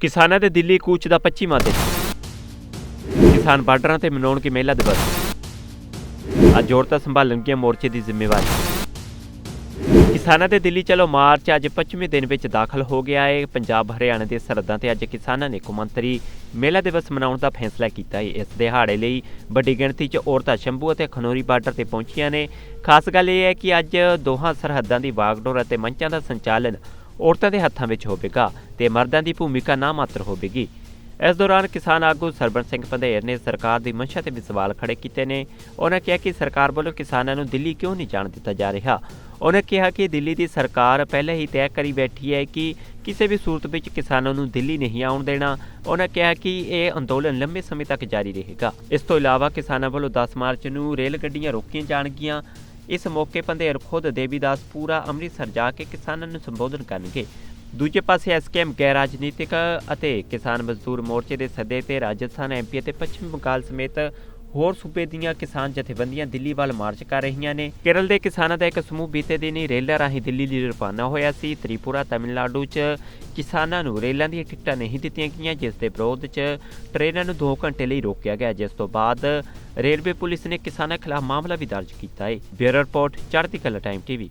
ਕਿਸਾਨਾਂ ਦੇ ਦਿੱਲੀ ਕੂਚ ਦਾ 25ਵਾਂ ਦਿਨ। ਕਿਸਾਨ ਬਾਰਡਰਾਂ ਤੇ ਮਨਾਉਣਗੇ ਮਹਿਲਾ ਦਿਵਸ। ਅੱਜ ਔਰਤਾਂ ਸੰਭਾਲਣਗੀਆਂ ਮੋਰਚੇ ਦੀ ਜ਼ਿੰਮੇਵਾਰੀ। ਕਿਸਾਨਾਂ ਦੇ ਦਿੱਲੀ ਚਲੋ ਮਾਰਚ ਅੱਜ 25ਵੇਂ ਦਿਨ ਵਿੱਚ ਦਾਖਲ ਹੋ ਗਿਆ ਹੈ ਪੰਜਾਬ, ਹਰਿਆਣਾ ਦੇ ਸਰਹੱਦਾਂ ਤੇ ਅੱਜ ਕਿਸਾਨਾਂ ਨੇ ਕੌਮਾਂਤਰੀ ਮੇਲਾ ਦਿਵਸ ਮਨਾਉਣ ਦਾ ਫੈਸਲਾ ਕੀਤਾ ਹੈ ਇਸ ਦਿਹਾੜੇ ਲਈ ਵੱਡੀ ਗਿਣਤੀ 'ਚ ਔਰਤਾਂ ਸ਼ੰਭੂ ਅਤੇ ਖਨੋਰੀ ਬਾਰਡਰ ਤੇ ਪਹੁੰਚੀਆਂ ਨੇ। ਖਾਸ ਗੱਲ ਇਹ ਹੈ ਕਿ ਅੱਜ ਦੋਹਾਂ ਸਰਹੱਦਾਂ ਦੀ ਵਾਗਡੋਰ ਅਤੇ ਮੰਚਾਂ ਦਾ ਸੰਚਾਲਨ ਔਰਤਾਂ ਦੇ ਹੱਥਾਂ ਵਿੱਚ ਹੋਵੇਗਾ ਤੇ ਮਰਦਾਂ ਦੀ ਭੂਮਿਕਾ ਨਾ ਮਾਤਰ ਹੋਵੇਗੀ। ਇਸ ਦੌਰਾਨ ਕਿਸਾਨ ਆਗੂ ਸਰਬਨ ਸਿੰਘ ਪੰਧੇਰ ਨੇ ਸਰਕਾਰ ਦੀ ਮੰਸ਼ਾ ਤੇ ਵੀ ਸਵਾਲ ਖੜੇ ਕੀਤੇ ਨੇ। ਉਹਨਾਂ ਕਿਹਾ ਕਿ ਸਰਕਾਰ ਵੱਲੋਂ ਕਿਸਾਨਾਂ ਨੂੰ ਦਿੱਲੀ ਕਿਉਂ ਨਹੀਂ ਜਾਣ ਦਿੱਤਾ ਜਾ ਰਿਹਾ? ਉਹਨਾਂ ਕਿਹਾ ਕਿ ਦਿੱਲੀ ਦੀ ਸਰਕਾਰ ਪਹਿਲਾਂ ਹੀ ਤੈਅ ਕਰੀ ਬੈਠੀ ਹੈ ਕਿ ਕਿਸੇ ਵੀ ਸੂਰਤ ਵਿੱਚ ਕਿਸਾਨਾਂ ਨੂੰ ਦਿੱਲੀ ਨਹੀਂ ਆਉਣ ਦੇਣਾ। ਉਹਨਾਂ ਕਿਹਾ ਕਿ ਇਹ ਅੰਦੋਲਨ ਲੰਬੇ ਸਮੇਂ ਤੱਕ ਜਾਰੀ ਰਹੇਗਾ। ਇਸ ਤੋਂ ਇਲਾਵਾ ਕਿਸਾਨਾਂ ਵੱਲੋਂ 10 ਮਾਰਚ ਨੂੰ ਰੇਲ ਗੱਡੀਆਂ ਰੋਕੀਆਂ ਜਾਣਗੀਆਂ। ਇਸ ਮੌਕੇ ਪੰਧੇਰ ਖੁਦ ਦੇਵੀਦਾਸ ਪੂਰਾ ਅੰਮ੍ਰਿਤਸਰ ਜਾ ਕੇ ਕਿਸਾਨਾਂ ਨੂੰ ਸੰਬੋਧਨ ਕਰਨਗੇ। ਦੂਜੇ ਪਾਸੇ ਐਸਕੇਐਮ ਗੈਰ ਰਾਜਨੀਤਿਕ ਅਤੇ ਕਿਸਾਨ ਮਜ਼ਦੂਰ ਮੋਰਚੇ ਦੇ ਸੱਦੇ ਤੇ ਰਾਜਸਥਾਨ ਐਮਪੀ ਅਤੇ ਪੱਛਮੀ ਬੰਗਾਲ ਸਮੇਤ ਹੋਰ ਸੂਬੇ ਦੀਆਂ ਕਿਸਾਨ ਜਥੇਬੰਦੀਆਂ ਦਿੱਲੀ ਵੱਲ ਮਾਰਚ ਕਰ ਰਹੀਆਂ ਨੇ। ਕੇਰਲ ਦੇ ਕਿਸਾਨਾਂ ਦਾ ਇੱਕ ਸਮੂਹ ਬੀਤੇ ਦਿਨ ਹੀ ਰੇਲਾਂ ਰਾਹੀਂ ਦਿੱਲੀ ਲਈ ਰਵਾਨਾ ਹੋਇਆ ਸੀ। ਤ੍ਰਿਪੁਰਾ, ਤਮਿਲਨਾਡੂ 'ਚ ਕਿਸਾਨਾਂ ਨੂੰ ਰੇਲਾਂ ਦੀਆਂ ਟਿਕਟਾਂ ਨਹੀਂ ਦਿੱਤੀਆਂ ਗਈਆਂ, ਜਿਸ ਦੇ ਵਿਰੋਧ 'ਚ ਟ੍ਰੇਨਾਂ ਨੂੰ 2 ਘੰਟੇ ਲਈ ਰੋਕਿਆ ਗਿਆ, ਜਿਸ ਤੋਂ ਬਾਅਦ ਰੇਲਵੇ ਪੁਲਿਸ ਨੇ ਕਿਸਾਨਾਂ ਖਿਲਾਫ ਮਾਮਲਾ ਵੀ ਦਰਜ ਕੀਤਾ ਹੈ। ਬਿਊਰੋ ਰਿਪੋਰਟ, ਚੜ੍ਹਦੀ ਕਲਾ ਟਾਈਮ ਟੀਵੀ।